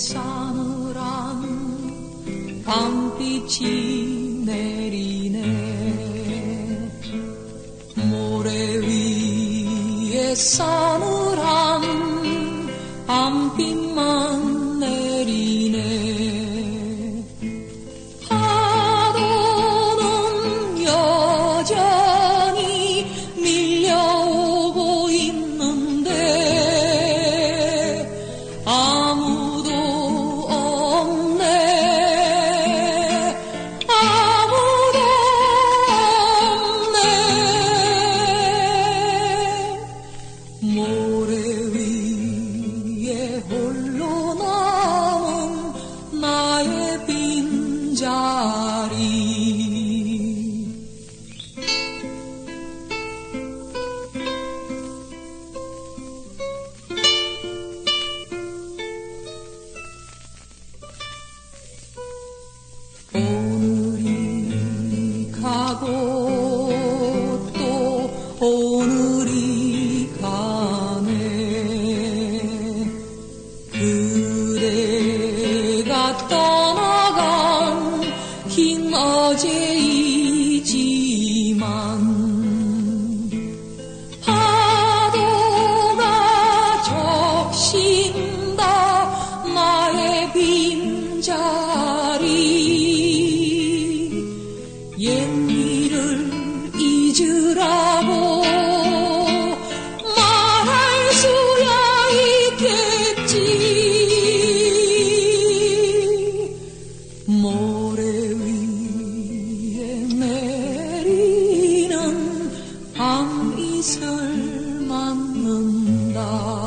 samuran kamp içinlerine Moreviye samuran kampin more. 화제이지만 파도가 적신다 나의 빈자리. 옛일을 잊으라고 설만 는다.